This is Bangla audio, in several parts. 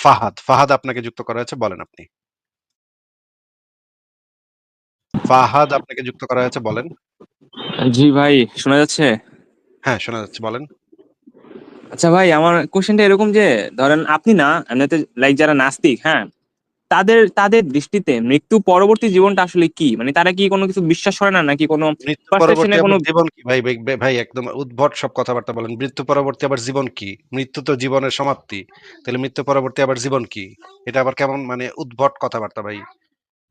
ফাহাদ, ফাহাদ আপনাকে যুক্ত করা হয়েছে বলেন আপনি। ফাহাদ আপনাকে যুক্ত করা হয়েছে বলেন। জি ভাই, শোনা যাচ্ছে? হ্যাঁ, শোনা যাচ্ছে বলেন। আচ্ছা ভাই আমার কোয়েশ্চেনটা এরকম যে ধরেন আপনি না এমনিতে লাইক যারা নাস্তিক, হ্যাঁ? তাদের তাদের দৃষ্টিতে মৃত্যু পরবর্তী জীবনটা আসলে কি? মানে তারা কি কোনো কিছু বিশ্বাস করে না নাকি কোনো জীবন কি? ভাই, ভাই, একদম উদ্ভট সব কথাবার্তা বলেন। মৃত্যু পরবর্তী আবার জীবন কি? মৃত্যু তো জীবনের সমাপ্তি। তাহলে মৃত্যু পরবর্তী আবার জীবন কি? এটা আবার কেমন মানে উদ্ভট কথাবার্তা ভাই।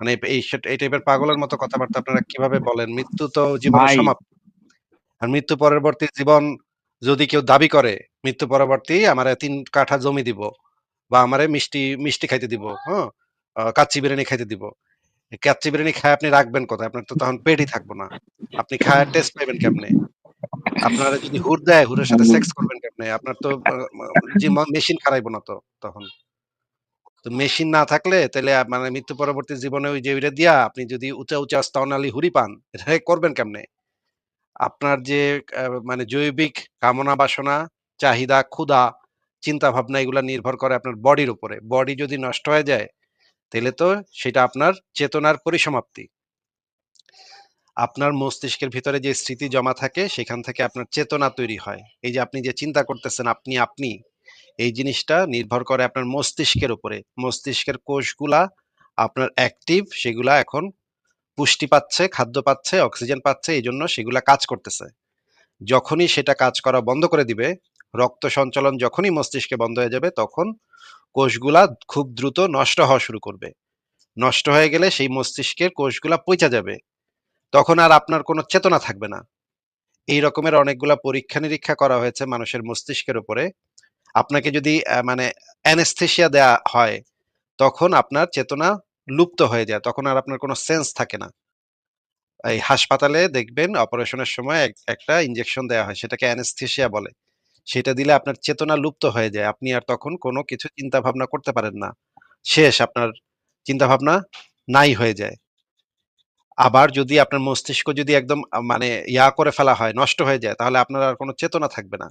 মানে এই এই টাইপের পাগলের মতো কথাবার্তা আপনারা কীভাবে বলেন? মৃত্যু তো জীবনের সমাপ্তি। আর মৃত্যু পরবর্তী জীবন যদি কেউ দাবি করে, মৃত্যু পরবর্তী আমারে ৩ কাঠা জমি দিব বা আমারে মিষ্টি মিষ্টি খাইতে দিব, হ্যাঁ? কাচ্চি বিরিয়ানি খাইতে দিব। কাচ্চি বিরিয়ানি খায় আপনি রাখবেন কোথায়? আপনার তো তখন পেটই থাকব না। আপনি খায়া টেস্ট পাইবেন কেমনে? আপনারা যদি হুর দেয়, হুরের সাথে সেক্স করবেন কেমনে? আপনার তো ম মেশিন খারাইবো না তো তখন। তো মেশিন না থাকলে তাইলে আ মানে মৃত্যু পরবর্তী জীবনে ওই যে ওইটা দিয়া আপনি যদি উঁচা, উঁচা স্তনালী হুরি পান, এটা করবেন কেমনে? আপনার যে মানে জৈবিক কামনা বাসনা, চাহিদা, ক্ষুধা, চিন্তা ভাবনা এগুলা নির্ভর করে আপনার বডির উপরে। বডি যদি নষ্ট হয়ে যায়, তাইলে তো সেটা আপনার চেতনার পরিসমাপ্তি। আপনার মস্তিষ্কের ভিতরে যে স্মৃতি জমা থাকে সেখান থেকে আপনার চেতনা তৈরি হয়। এই যে আপনি যে চিন্তা করতেছেন আপনি, আপনি এই জিনিসটা নির্ভর করে আপনার মস্তিষ্কের উপরে। মস্তিষ্কের কোষগুলা আপনার অ্যাক্টিভ সেগুলা এখন পুষ্টি পাচ্ছে, খাদ্য পাচ্ছে, অক্সিজেন পাচ্ছে এই জন্য সেগুলা কাজ করতেছে। যখনই সেটা কাজ করা বন্ধ করে দিবে, রক্ত সঞ্চালন যখনই মস্তিষ্কে বন্ধ হয়ে যাবে তখন কোষগুলা খুব দ্রুত নষ্ট হওয়া শুরু করবে। নষ্ট হয়ে গেলে সেই মস্তিষ্কের কোষগুলা পইচা যাবে। তখন আর আপনার কোনো চেতনা থাকবে না। এই রকমের অনেকগুলা পরীক্ষা-নিরীক্ষা করা হয়েছে মানুষের মস্তিষ্কের উপরে। আপনাকে যদি মানে অ্যানেসথেসিয়া দেয়া হয়, তখন আপনার চেতনা লুপ্ত হয়ে যায়। তখন আর আপনার কোনো সেন্স থাকে না। এই হাসপাতালে দেখবেন অপারেশনের সময় এক একটা ইনজেকশন দেয়া হয়। সেটাকে অ্যানেসথেসিয়া বলে। সেটা দিলে আপনার চেতনা লুপ্ত হয়ে যায়। আপনি আর তখন কোনো কিছু চিন্তা ভাবনা করতে পারেন না। শেষ আপনার চিন্তাভাবনা নাই হয়ে যায়। আবার যদি আপনার মস্তিষ্ক যদি একদম মানে ইয়া করে ফেলা হয়, নষ্ট হয়ে যায় তাহলে আপনার আর কোনো চেতনা থাকবে না।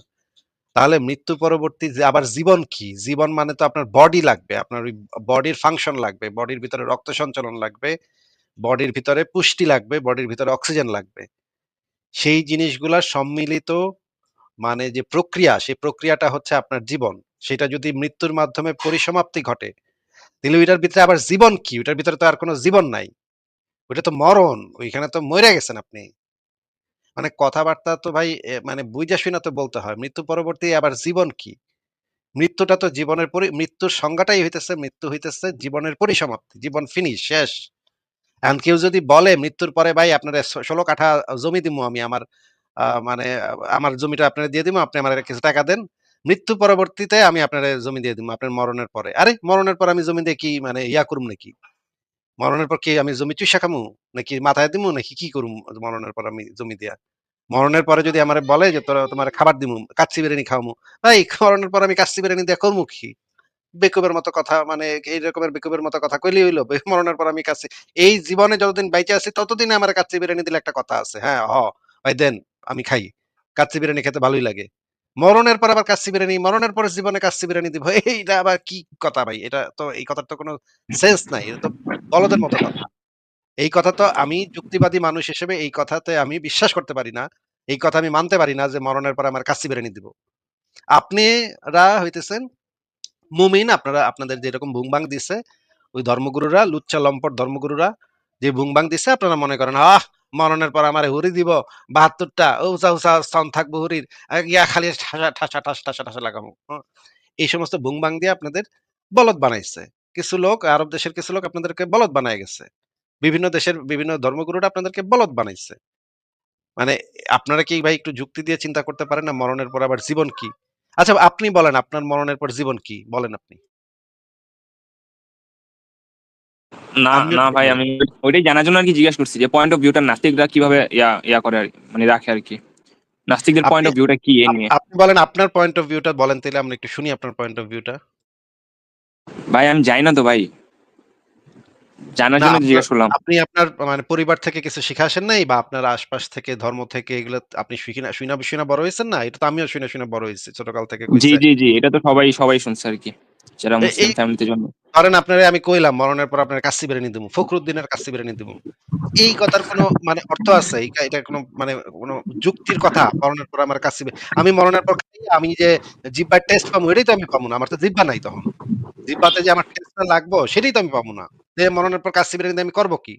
তাহলে মৃত্যু পরবর্তী যে আবার জীবন কি? জীবন মানে তো আপনার বডি লাগবে। আপনার ওই বডির ফাংশন লাগবে। বডির ভিতরে রক্ত সঞ্চালন লাগবে। বডির ভিতরে পুষ্টি লাগবে, বডির ভিতরে অক্সিজেন লাগবে। সেই জিনিসগুলার সম্মিলিত মানে যে প্রক্রিয়া, সেই প্রক্রিয়াটা হচ্ছে আপনার জীবন। সেটা যদি মৃত্যুর মাধ্যমে পরিসমাপ্তি ঘটে, তাহলে ওইটার ভিতরে আবার জীবন কি? ওইটার ভিতরে তো আর কোনো জীবন নাই। ওইটা তো মরণ। ওইখানে তো মইরা গেছেন আপনি। মানে কথাবার্তা তো ভাই মানে বুইঝা শুইনা তো বলতে হয়। মৃত্যু পরবর্তী আবার জীবন কি? মৃত্যুটা তো জীবনের পরি মৃত্যুর সংজ্ঞাটাই হইতেছে মৃত্যু হইতেছে জীবনের পরিসমাপ্তি। জীবন ফিনিশ, শেষ। এখন কেউ যদি বলে মৃত্যুর পরে ভাই আপনার ষোলো কাঠা জমি দিব আমি আমার মানে আমার জমিটা আপনারে দিয়ে দিমু, আপনি আমারে কিছু টাকা দেন। মৃত্যু পরবর্তীতে আমি আপনারে জমি দিয়ে দিমু আপনার মরণের পরে। আরে মরণের পর আমি জমি দিয়ে কি মানে ইয়া করুম নাকি? মরণের পর কি আমি জমি চুইসা খামু? নাকি মাথায় দিমু নাকি কি করুম মরণের পর আমি জমি দিয়া? মরণের পরে যদি আমারে বলে যে তোরা তোমারে খাবার দিমু, কাচ্চি বিরিয়ানি খাওয়ামু। ভাই মরণের পর আমি কাচ্চি বিরিয়ানি দিয়া করমু কি? বেকুবের মতো কথা মানে এই রকমের বেকুবের মতো কথা কইলেই হইল। মরণের পর আমি কাচ্চি এই জীবনে যতদিন বাইচা আছি ততদিন আমারে কাচ্চি বিরিয়ানি দিলে একটা কথা আছে। হ্যাঁ, হ ভাই দেন আমি খাই। কাচ্চি বিরিয়ানি খেতে ভালোই লাগে। মরণের পর আবার কাচ্চি বিরিয়ানি, মরণের পরে জীবনে কাচ্চি বিরিয়ানি দিব। এইটা আবার কি কথা ভাই? এটা তো এই কথার তো কোনো সেন্স নাই। এটা তো বলদের মতো কথা। এই কথা তো আমি যুক্তিবাদী মানুষ হিসেবে এই কথাতে আমি বিশ্বাস করতে পারি না। এই কথা আমি মানতে পারি না যে মরণের পর আমার কাচ্চি বিরিয়ানি দিব। আপনিরা হইতেছেন মুমিন আপনারা আপনাদের যেরকম ভুংবাং দিছে, ওই ধর্মগুরুরা লুচ্চা লম্পট ধর্মগুরুরা যে ভুংবাং দিছে আপনারা মনে করেন, আহ! মরণের পর আমার হুরি দিব ৭২ টা উঁচা, উঁচা স্তন থাকব হুরির। ইয়া খালি ঠাসা, ঠাসা, ঠাস, ঠাসা, ঠাসা লাগামু। হ এই সমস্ত ভুংবাং দিয়ে আপনাদের বলদ বানাইছে। কিছু লোক আরব দেশের কিছু লোক আপনাদেরকে বলদ বানায় গেছে। বিভিন্ন দেশের বিভিন্ন ধর্মগুরুরা আপনাদেরকে বলদ বানাইছে। মানে আপনারা কি ভাই একটু যুক্তি দিয়ে চিন্তা করতে পারেন না মরণের পর আবার জীবন কি? আচ্ছা আপনি বলেন আপনার মরণের পর জীবন কি? বলেন আপনি। না, না ভাই আমি ওইটাই জানার জন্য আরকি জিজ্ঞাসা করছি যে পয়েন্ট অফ ভিউ টা নাস্তিকরা কীভাবে ইয়া ইয়া করে আরকি মানে রাখে আরকি। নাস্তিকদের পয়েন্ট অফ ভিউটা কি এ নিয়ে? আপনি বলেন আপনার পয়েন্ট অফ ভিউ টা বলেন তাইলে আমরা একটু শুনি আপনার পয়েন্ট অফ ভিউ টা। ভাই আমি জানি না তো ভাই। জানার জন্য জিজ্ঞেস করলাম। আপনি আপনার মানে পরিবার থেকে কিছু শিখে আসেন নাই বা আপনার আশপাশ থেকে ধর্ম থেকে এগুলো আপনি শিখিনা শুইনা, শুইনা বড় হয়েছেন না? এটা তো আমিও শুইনা, শুইনা বড় হইছি। ছোটকাল থেকে জি, জি, জি। এটা তো সবাই, সবাই শুনছে আরকি। যারা মুসলিম ফ্যামিলিতে জন্ম ধরেন আপনারে আমি কইলাম মরণের পর আপনার কাচ্চি বিরিয়ানি দিমু। ফখরুদ্দিনের কাচ্চি বিরিয়ানি দিমু। এই কথার কোনো মানে অর্থ আছে? এটা কোনো মানে কোনো যুক্তির কথা? মরণের পর আমার আমি মরণের পর আমি যে জিহ্বার টেস্ট পামু এটাই তো আমি পামু না। আমার তো জিহ্বা নাই তখন। জিহ্বাতে যে আমার টেস্টটা লাগবো সেটাই তো আমি পাবো না। যে মরণের পর বিরিয়ানি দিয়ে আমি করব কি?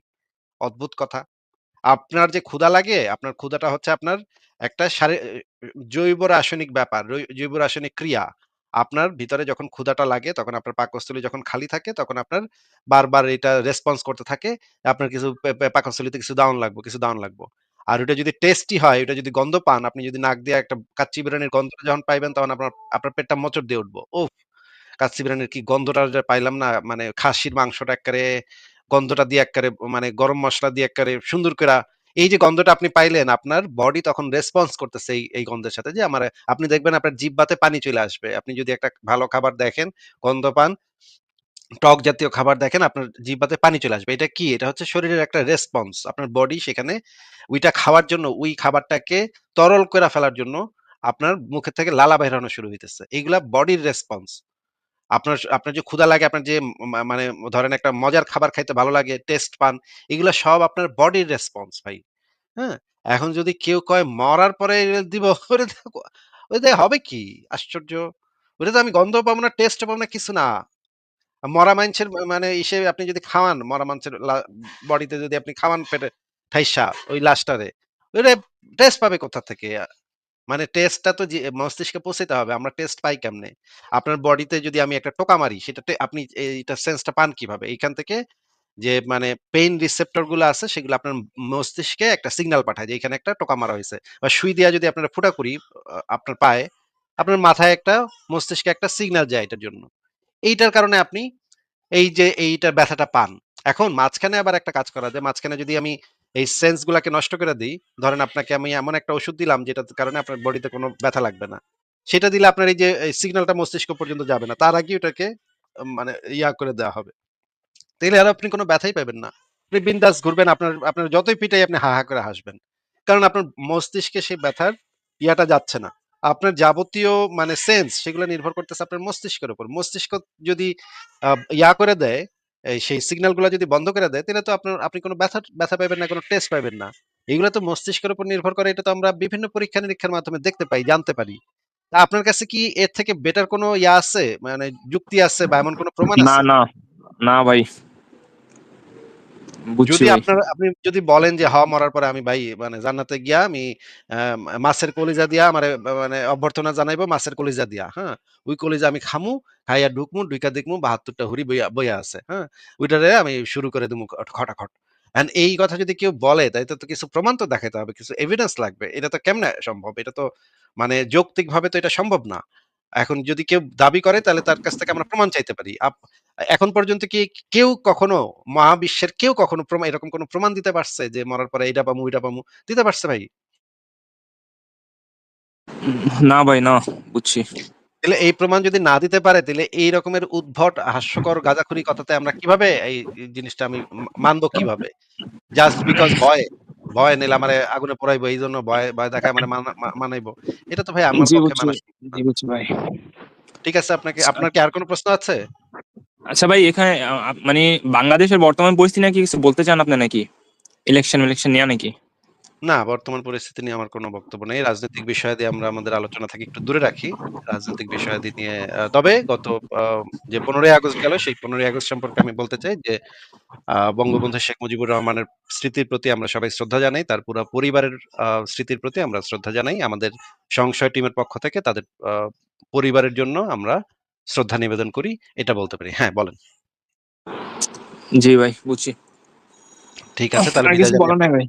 অদ্ভুত কথা। আপনার যে ক্ষুধা লাগে, আপনার ক্ষুধাটা হচ্ছে আপনার একটা জৈব রাসায়নিক ব্যাপার, জৈব রাসায়নিক ক্রিয়া। আপনার ভিতরে যখন ক্ষুধাটা লাগে তখন আপনার পাকস্থলী যখন খালি থাকে তখন আপনার বারবার এটা রেসপন্স করতে থাকে। আপনার কিছু পাকস্থলীতে কিছু দাউন লাগবো, কিছু দাউন লাগবো। আর ওইটা যদি টেস্টি হয়, ওইটা যদি গন্ধ পান, আপনি যদি নাক দিয়ে একটা কাচ্চি বিরিয়ানির গন্ধটা যখন পাইবেন তখন আপনার আপনার পেটটা মোচড় দিয়ে উঠবো। উফ! কাচ্চি বিরিয়ানির কি গন্ধটা যে পাইলাম না মানে খাসির মাংসটা এক্কারে গন্ধটা দিয়ে এক্কারে মানে গরম মশলা দিয়ে এক্কারে সুন্দর কইরা এই যে গন্ধটা আপনি পাইলেন, আপনার বডি তখন রেসপন্স করতেছে এই, গন্ধের সাথে যে আমার আপনি দেখবেন আপনার জিহ্বাতে পানি চলে আসবে। আপনি যদি একটা ভালো খাবার দেখেন, গন্ধ পান, টক জাতীয় খাবার দেখেন, আপনার জিহ্বাতে পানি চলে আসবে। এটা কি? এটা হচ্ছে শরীরের একটা রেসপন্স। আপনার বডি সেখানে ওইটা খাওয়ার জন্য, ওই খাবারটাকে তরল করে ফেলার জন্য আপনার মুখের থেকে লালা বেরানো শুরু হইতেছে। এইগুলা বডির রেসপন্স। আপনার আপনার যে ক্ষুধা লাগে, আপনার যে মানে ধরেন একটা মজার খাবার খাইতে ভালো লাগে, টেস্ট পান, এগুলো সব আপনার বডির রেসপন্স ভাই। হ্যাঁ? এখন যদি কেউ কয় মরার পরে দিব হবে কি? আশ্চর্য! ওইটা তো আমি গন্ধ পাবো না, টেস্টও পাবো না, কিছু না। মরা মাইনষের মা মানে ইসে আপনি যদি খাওয়ান, মরা মাংসের বডিতে যদি আপনি খাওয়ান পেটে ঠাইসা ওই লাশটারে, ওইটা টেস্ট পাবে কোথা থেকে? মানে টেস্টটা তো জি মস্তিষ্কে পৌঁছাইতে হবে। আমরা টেস্ট পাই কেমনে? আপনার বডিতে যদি আমি একটা টোকা মারি, সেটা আপনি এইটার সেন্সটা পান কীভাবে? এইখান থেকে যে মানে পেইন রিসেপ্টরগুলো আছে সেগুলো আপনার মস্তিষ্কে একটা সিগনাল পাঠায় যে এখানে একটা টোকা মারা হয়েছে বা সুই দিয়া যদি আপনারা ফুটা করি আপনার পায়ে, আপনার মাথায় একটা মস্তিষ্কে একটা সিগনাল যায় এটার জন্য। এইটার কারণে আপনি এই যে এইটার ব্যথাটা পান। এখন মাঝখানে আবার একটা কাজ করা যায়। মাঝখানে যদি আমি এই সেন্স গুলাকে নষ্ট করে দেই, ধরেন আপনাকে আমি এমন একটা ওষুধ দিলাম যেটার কারণে আপনার বডিতে কোনো ব্যথা লাগবে না। সেটা দিলে আপনার এই যে সিগন্যালটা মস্তিষ্ক পর্যন্ত যাবে না। তার আগেই ওটাকে মানে ইয়া করে দেওয়া হবে। তাইলে আর আপনি কোনো ব্যথাই পাইবেন না। আপনি বিন্দাস ঘুরবেন, আপনার আপনার যতই পিটাই আপনি হা, হা করে হাসবেন। কারণ আপনার মস্তিষ্কে সেই ব্যথার ইয়াটা যাচ্ছে না। আপনার যাবতীয় মানে সেন্স সেগুলো নির্ভর করতেছে আপনার মস্তিষ্কের উপর। মস্তিষ্ক যদি ইয়া করে দেয়, সেই সিগন্যালগুলো যদি বন্ধ করে দেয়, তাহলে তো আপনার আপনি কোনো ব্যথা ব্যথা পাবেন না, কোনো টেস্ট পাবেন না। এগুলো তো মস্তিষ্কের উপর নির্ভর করে এটা তো আমরা বিভিন্ন পরীক্ষা-নিরীক্ষার মাধ্যমে দেখতে পাই, জানতে পারি। তা আপনার কাছে কি এর থেকে বেটার কোনো ইয়া আছে? মানে যুক্তি আছে বা এমন কোনো প্রমাণ না, না, না ভাই। যদি। আপনার আপনি যদি বলেন যে, "হ মরার পরে আমি ভাই মানে জান্নাতে গিয়া আমি মাছের কলিজা দিয়া আমারে মানে অভ্যর্থনা জানাইবো মাছের কলিজা দিয়া, হ্যাঁ? ওই কলিজা আমি খামু, খাইয়া ঢুকমু, ঢুইকা দেখমু ৭২ টা হুরি বইয়া বইয়া আছে, হ্যাঁ? ওইটারে আমি শুরু করে দিমু খটাখট।" এখন এই কথা যদি কেউ বলে তাই তো কিছু প্রমাণ তো দেখাইতে হবে, কিছু এভিডেন্স লাগবে। এটা তো কেমনে সম্ভব? এটা তো মানে যৌক্তিকভাবে তো এটা সম্ভব না। এখন যদি কেউ দাবি করে তাহলে তার কাছ থেকে আমরা প্রমাণ চাইতে পারি। এখন পর্যন্ত কি কেউ কখনো মহাবিশ্বের কেউ কখনো প্রমা এরকম কোনো প্রমাণ দিতে পারছে যে মরার পরে এইটা পামু, ওইটা পামু? দিতে পারছে ভাই? না ভাই না, বুঝছি। তাইলে এই প্রমাণ যদি না দিতে পারে তাইলে এই রকমের উদ্ভট হাস্যকর গাঁজাখুরি কথাতে আমরা কীভাবে এই এই জিনিসটা আমি মানবো কীভাবে? জাস্ট বিকজ ভয়, ভয় নাইলে আমারে আগুনে পোড়াইবো এইজন্য ভয় ভয় দেখায় মানে মানা মানাইবো। এটা তো ভাই আমার পক্ষে মানা। ঠিক আছে আপনাকে। আপনার কি আর কোনো প্রশ্ন আছে? আচ্ছা ভাই এখানে মানে বাংলাদেশের বর্তমান পরিস্থিতি নিয়ে কি কিছু বলতে চান আপনি নাকি? ইলেকশন ইলেকশন নিয়া নাকি? না, বর্তমান পরিস্থিতি নিয়ে আমার কোনো বক্তব্য নেই। রাজনৈতিক বিষয়াদি আমরা আমাদের আলোচনা থেকে একটু দূরে রাখি। রাজনৈতিক বিষয়াদি নিয়ে তবে গত যে ১৫ই আগস্ট গেল সেই ১৫ই আগস্ট সম্পর্কে আমি বলতে চাই যে বঙ্গবন্ধু শেখ মুজিবুর রহমানের স্মৃতির প্রতি আমরা সবাই শ্রদ্ধা জানাই। তার পুরা পরিবারের স্মৃতির প্রতি আমরা শ্রদ্ধা জানাই। আমাদের সংশয় টিমের পক্ষ থেকে তাদের পরিবারের জন্য আমরা শ্রদ্ধা নিবেদন করি। এটা বলতে পারি। হ্যাঁ, বলেন। জি ভাই, বুঝছি। ঠিক আছে তাহলে কিছু নাই ভাই।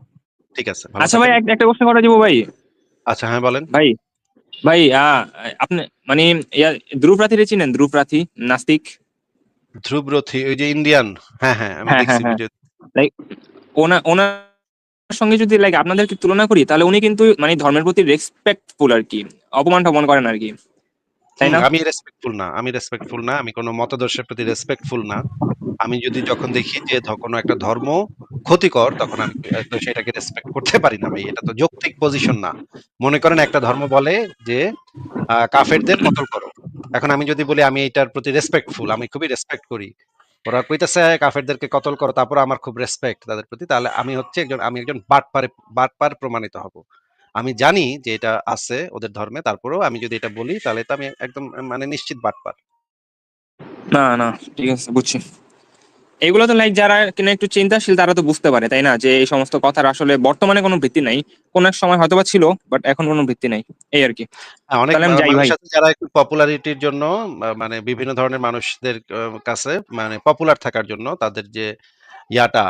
ঠিক আছে, আচ্ছা ভাই। একটা কোয়েশ্চেন করা যাব ভাই? আচ্ছা হ্যাঁ, বলেন। ভাই, ভাই আপনি মানে ইয়া ধ্রুব রাঠিরে চিনেন? ধ্রুব নাস্তিক? ধ্রুব রথি ওই যে ইন্ডিয়ান। হ্যাঁ, হ্যাঁ, আমি হ্যাঁ, দেখছি হ্যাঁ, হ্যাঁ। ভিডিও। লাইক ওনা ওনার সঙ্গে যদি লাইক আপনাদেরকে তুলনা করি তাহলে উনি কিন্তু মানে ধর্মের প্রতি রেসপেক্টফুল আর কি অপমান-টপমান করেন আরকি। তাই না? আমি রেসপেক্টফুল না। আমি রেসপেক্টফুল না। আমি কোন মতাদর্শের প্রতি রেসপেক্টফুল না। আমি যদি যখন দেখি যে কোন একটা ধর্ম ক্ষতিকর তখন আমি সেটাকে রেসপেক্ট করতে পারি না ভাই। এটা তো যৌক্তিক পজিশন না। মনে করেন একটা ধর্ম বলে যে কাফেরদের কতল করো। এখন আমি যদি বলি আমি এটার প্রতি রেসপেক্টফুল, আমি খুবই রেসপেক্ট করি। ওরা কইতেছে কাফেরদেরকে কতল করো, তারপর আমার খুব রেসপেক্ট তাদের প্রতি। তাহলে আমি হচ্ছে একজন আমি একজন বাটপারে বাটপার প্রমাণিত হব। আমি জানি যে এটা আছে ওদের ধর্মে, তারপরেও আমি যদি এটা বলি তাহলে তো আমি একদম মানে নিশ্চিত বাটপার। না, না, ঠিক আছে বুঝছি। এগুলো তো লাইক যারা কিনা একটু চিন্তাশীল তারা তো বুঝতে পারে, তাই না? যে এই সমস্ত কথার আসলে বর্তমানে কোনো ভিত্তি নাই। কোন এক সময় হয়তোবা ছিল, বাট এখন কোনো ভিত্তি নাই। এই আর কি অনেক ভাই। আছে যারা একটু পপুলারিটির জন্য মানে বিভিন্ন ধরনের মানুষদের কাছে মানে পপুলার থাকার জন্য তাদের যে ইয়াটা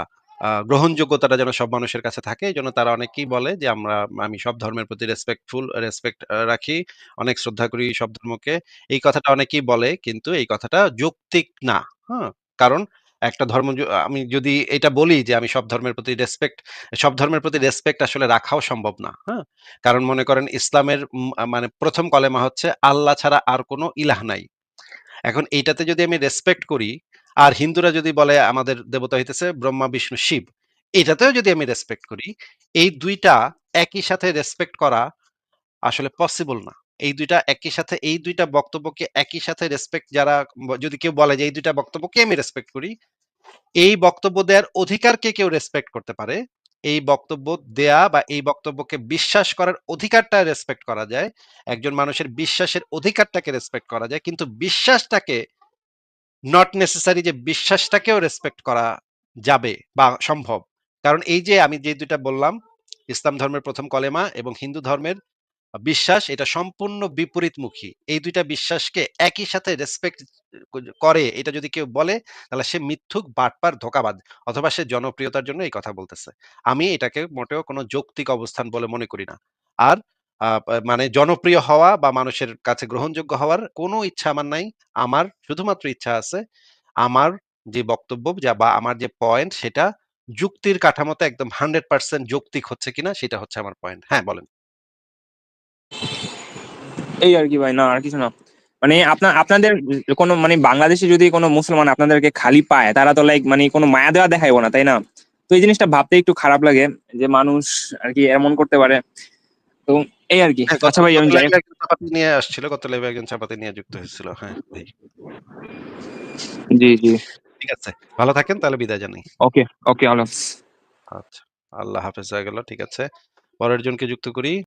গ্রহণযোগ্যতাটা যেন সব মানুষের কাছে থাকে। এজন্য তারা অনেকেই বলে যে আমরা আমি সব ধর্মের প্রতি রেসপেক্টফুল রেসপেক্ট রাখি। অনেক শ্রদ্ধা করি সব ধর্মকে। এই কথাটা অনেকেই বলে কিন্তু এই কথাটা যৌক্তিক না। হ্যাঁ? কারণ একটা ধর্ম আমি যদি এটা বলি যে আমি সব ধর্মের প্রতি রেসপেক্ট সব ধর্মের প্রতি রেসপেক্ট আসলে রাখাও সম্ভব না। হ্যাঁ? কারণ মনে করেন ইসলামের মানে প্রথম কলেমা হচ্ছে আল্লাহ ছাড়া আর কোনো ইলাহ নাই। এখন এইটাতে যদি আমি রেসপেক্ট করি, আর হিন্দুরা যদি বলে আমাদের দেবতা হইতেছে ব্রহ্মা, বিষ্ণু, শিব। এটাতেও যদি আমি রেসপেক্ট করি, এই দুইটা একই সাথে রেসপেক্ট করা আসলে পসিবল না। এই দুইটা একই সাথে এই দুইটা বক্তব্যকে একই সাথে রেসপেক্ট যারা যদি কেউ বলে যে এই ২ টা বক্তব্যকে আমি রেসপেক্ট করি, এই বক্তব্য দেওয়ার অধিকারকে কেউ রেসপেক্ট করতে পারে। এই বক্তব্য দেয়া বা এই বক্তব্যকে বিশ্বাস করার অধিকারটা রেসপেক্ট করা যায়। একজন মানুষের বিশ্বাসের অধিকারটাকে রেসপেক্ট করা যায়। কিন্তু বিশ্বাসটাকে নট নেসেসারি যে বিশ্বাসটাকেও রেসপেক্ট করা যাবে বা সম্ভব। কারণ এই যে আমি যে ২ টা বললাম, ইসলাম ধর্মের ১ম কলেমা এবং হিন্দু ধর্মের বিশ্বাস এটা সম্পূর্ণ বিপরীতমুখী। এই দুইটা বিশ্বাসকে একই সাথে রেসপেক্ট করে এটা যদি কেউ বলে তাহলে সে মিথ্যুক, বাটপার, ধোকাবাদ অথবা সে জনপ্রিয়তার জন্য এই কথা বলতেছে। আমি এটাকে মোটেও কোনো যৌক্তিক অবস্থান বলে মনে করি না। আর মানে জনপ্রিয় হওয়া বা মানুষের কাছে গ্রহণযোগ্য হওয়ার কোনো ইচ্ছা আমার নাই। আমার শুধুমাত্র ইচ্ছা আছে আমার যে বক্তব্য যা বা আমার যে পয়েন্ট সেটা যুক্তির কাঠামোতে একদম 100% যৌক্তিক হচ্ছে কিনা সেটা হচ্ছে আমার পয়েন্ট। হ্যাঁ, বলেন। এই আরকি ভাই। না আর কিছু না। মানে আপনা আপনাদের কোনো মানে বাংলাদেশে যদি কোনো মুসলমান আপনাদেরকে খালি পায়, তারা তো লাইক মানে কোনো মায়া দয়া দেখাইবো না, তাই না? তো এই জিনিসটা ভাবতে একটু খারাপ লাগে যে মানুষ আরকি এমন করতে পারে। তো এই আর কি আচ্ছা ভাই আমি জানি চাপাতি নিয়ে আসছিল। গত লাইভে একজন চাপাতি নিয়ে যুক্ত হয়েছিল। হ্যাঁ, ভাই। জি, জি। ঠিক আছে। ভালো থাকেন তাহলে বিদায় জানাই। ওকে, ওকে আল্লাহ আচ্ছা। আল্লাহ হাফেজ হয়ে গেল। ঠিক আছে। পরের জনকে যুক্ত করি।